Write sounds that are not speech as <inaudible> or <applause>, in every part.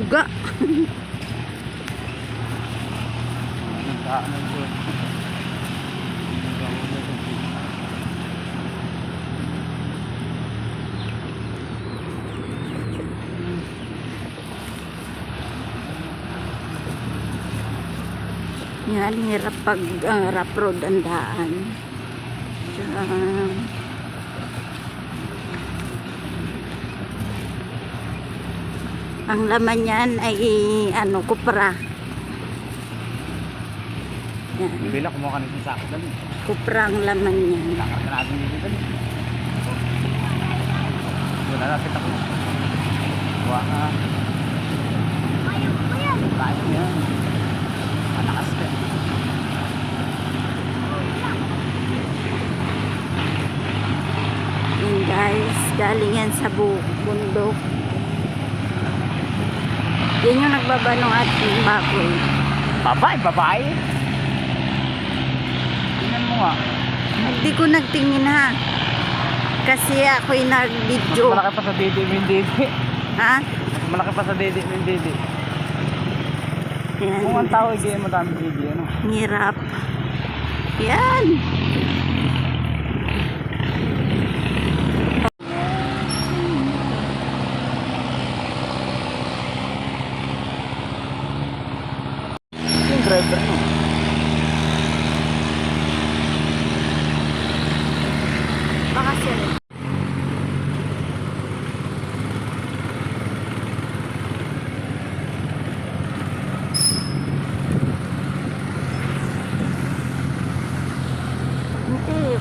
uga. Yan, hirap pag uh, rough road ang daan. Tsaka, ang laman yan ay ano, kupra. Yan, Bila, kumuha ka na sa sako dali. kupra ang laman yan. Lakad na natin dito dali. Wala napit ako. Kuha ka. Tayo yan. Malakas ka. Yan guys, galing yan sa bu- bundok. Yan yung nagbaba ng ating baboy. Babae, babae. Tingnan mo nga. Hindi ko nagtingin ha. Kasi ako'y Mas nag-video. malaki pa sa dede mo yung dede. Ha? Mas malaki pa sa dede mo yung dede. Kung ang tao, hindi mo dami dede. Ano? Hirap. Yan. Driver mo. Baka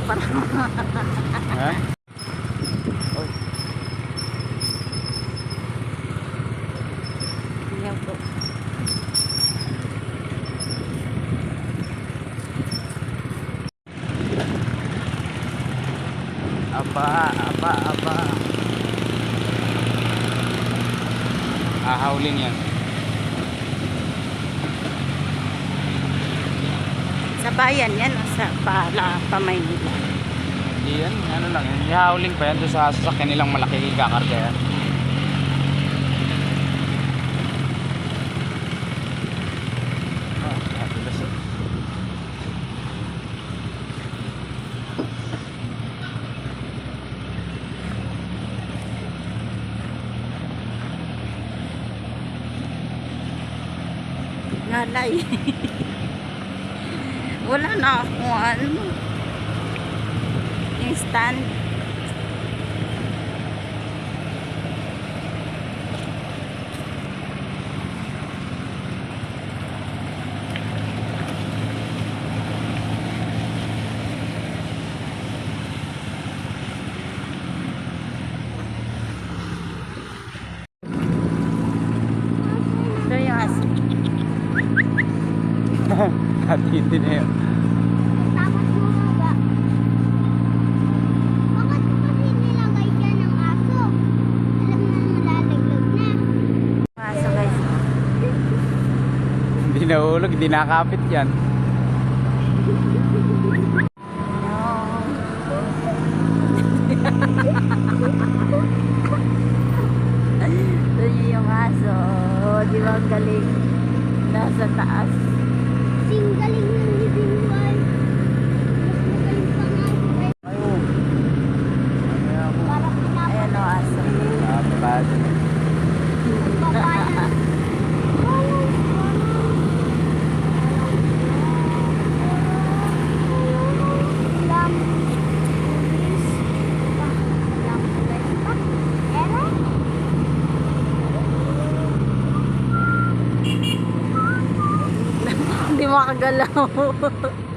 parang <laughs> Aba, aba, aba. Ahawlin yan. Sa bayan yan o sa pala, Pamaynila. Hindi yan, ano lang yan. Ihawlin pa yan doon sa sasakyan nilang malaki ikakarga yan. Nalay. Wala na akong ano. Yung stand. Ito yung aso. Katiti na yun. Tapos bumaba. Bakit mo kasi nilagay dyan ang aso? Alam na malalaglag na. Aso guys. Hindi nahulog, hindi nakapit yan. Ito yung aso. Di ba ang galing? Nasa taas. single Hindi <laughs>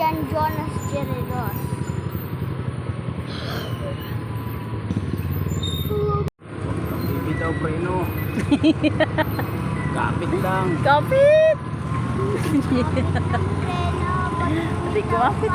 John Jonas Jeredos. daw preno. Kapit lang. Kapit! <laughs> Preno, Hindi kapit.